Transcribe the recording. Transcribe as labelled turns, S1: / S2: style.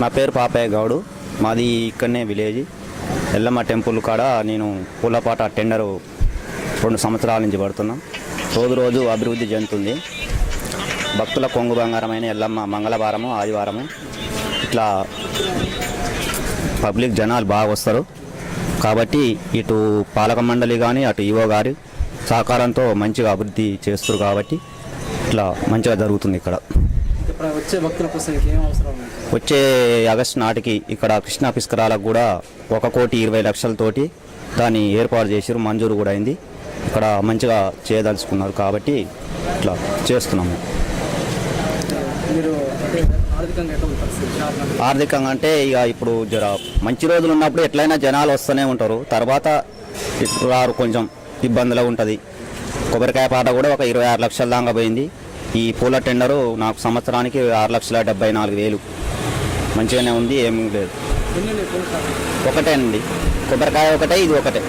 S1: నా పేరు పాపయ్య గౌడు. మాది ఇక్కడనే విలేజ్. ఎల్లమ్మ టెంపుల్ కాడ నేను పూలపాట టెండరు రెండు సంవత్సరాల నుంచి పడుతున్నాం. రోజు రోజు అభివృద్ధి చెందుతుంది. భక్తుల కొంగు బంగారమైన ఎల్లమ్మ మంగళవారము ఆదివారము. ఇట్లా పబ్లిక్ జనాలు బాగా వస్తారు. కాబట్టి ఇటు పాలక మండలి కానీ అటు ఈవో గారి సహకారంతో మంచిగా అభివృద్ధి చేస్తారు కాబట్టి ఇట్లా మంచిగా జరుగుతుంది ఇక్కడ.
S2: వచ్చే భక్తుల కోసం
S1: వచ్చే ఆగస్టు నాటికి ఇక్కడ కృష్ణా పుష్కరాలకు కూడా ఒక కోటి ఇరవై లక్షలతోటి దాన్ని ఏర్పాటు చేసారు మంజూరు కూడా అయింది. ఇక్కడ మంచిగా చేయదలుచుకున్నారు కాబట్టి ఇట్లా చేస్తున్నాము.
S2: మీరు ఆర్థికంగా
S1: అంటే ఇక ఇప్పుడు జర మంచి రోజులు ఉన్నప్పుడు ఎట్లయినా జనాలు వస్తూనే ఉంటారు. తర్వాత ఇప్పుడు రారు కొంచెం ఇబ్బందిలో ఉంటుంది. కొబ్బరికాయ పాట కూడా ఒక ఇరవై ఆరు లక్షల దాకా పోయింది. ఈ పూల టెండరు నాకు సంవత్సరానికి ఆరు లక్షల డెబ్బై నాలుగు వేలు. మంచిగానే ఉంది ఏం లేదు? ఒకటే అండి. కొబ్బరికాయ ఒకటే ఇది ఒకటే.